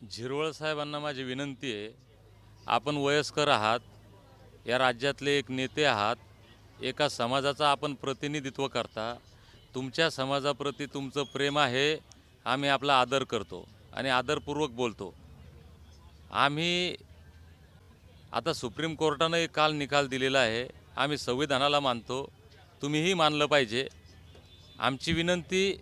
झिरवळ साहेबांना माझी विनंती आहे आपण वयस्कर आहात या राज्यातले एक नेते आहात एका समाजाचा आपण प्रतिनिधित्व करता तुमच्या समाजाप्रती तुमचं प्रेम आहे आम्ही आपला आदर करतो आणि आदरपूर्वक बोलतो. आम्ही आता सुप्रीम कोर्टानं एक काल निकाल दिलेला आहे आम्ही संविधानाला मानतो तुम्हीही मानलं पाहिजे. आमची विनंती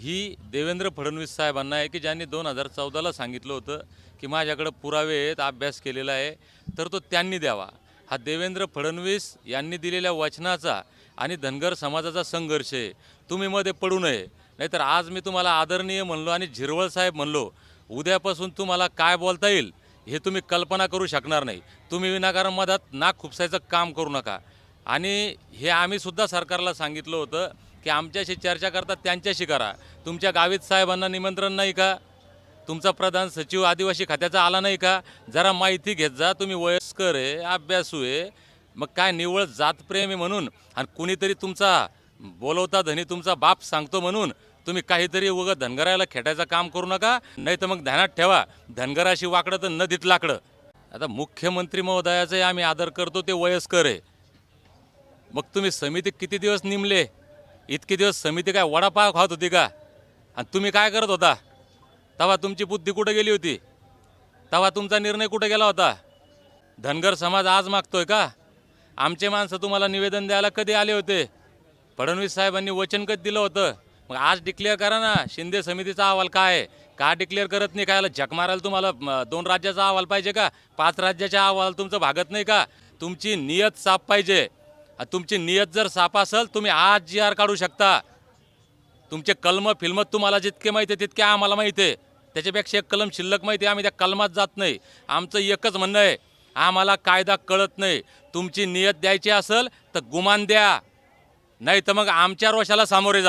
ही देवेंद्र फडणवीस साहेबांना आहे की ज्यांनी दोन हजार चौदाला सांगितलं होतं की माझ्याकडं पुरावे आहेत अभ्यास केलेला आहे तर तो त्यांनी द्यावा. हा देवेंद्र फडणवीस यांनी दिलेल्या वचनाचा आणि धनगर समाजाचा संघर्ष आहे. तुम्ही मध्ये पडू नये. नाहीतर आज मी तुम्हाला आदरणीय म्हणलो आणि झिरवळ साहेब म्हणलो उद्यापासून तुम्हाला काय बोलता येईल हे तुम्ही कल्पना करू शकणार नाही. तुम्ही विनाकारण मधात नाक खुपसायचं काम करू नका. आणि हे आम्हीसुद्धा सरकारला सांगितलं होतं की आमच्याशी चर्चा करता त्यांच्याशी करा. तुमच्या गावीत साहेबांना निमंत्रण नाही का? तुमचा प्रधान सचिव आदिवासी खात्याचा आला नाही का? जरा माहिती घेत जा तुम्ही वयस्कर आहे अभ्यासू आहे. मग काय निवळ जातप्रेमी म्हणून आणि कुणीतरी तुमचा बोलवता धनी तुमचा बाप सांगतो म्हणून तुम्ही काहीतरी उगं धनगराला खेटायचं काम करू नका नाही तर मग ध्यानात ठेवा. धनगराशी वाकडं तर नदीत लाकडं. आता मुख्यमंत्री महोदयाचाही आम्ही आदर करतो ते वयस्कर आहे. मग तुम्ही समिती किती दिवस निमले? इतके दिवस समिती काय वडापाव खात होती का? आणि तुम्ही काय करत होता? तेव्हा तुमची बुद्धी कुठं गेली होती? तेव्हा तुमचा निर्णय कुठं गेला होता? धनगर समाज आज मागतोय का? आमचे माणसं तुम्हाला निवेदन द्यायला कधी आले होते? फडणवीस साहेबांनी वचन कधी दिलं होतं? मग आज डिक्लेअर करा ना शिंदे समितीचा अहवाल काय आहे? का डिक्लेअर करत नाही? काय झक मारायला तुम्हाला दोन राज्याचा अहवाल पाहिजे का? पाच राज्याच्या अहवाल तुमचं भागत नाही का? तुमची नियत साफ पाहिजे. तुमची नियत जर साफ असेल तुम्ही आज जी आर काढू शकता. तुमचे कलम फिल्म तुम्हाला जितके माहिती आहे तितके आम्हाला माहिती आहे. त्याच्यापेक्षा एक कलम शिल्लक माहिती आहे आम्ही त्या कलमात जात नाही. आमचं एकच म्हणणं आहे आम्हाला कायदा कळत नाही. तुमची नियत द्यायची असेल तर गुमान द्या. नाही तर मग आमच्या रोषाला सामोरे जा.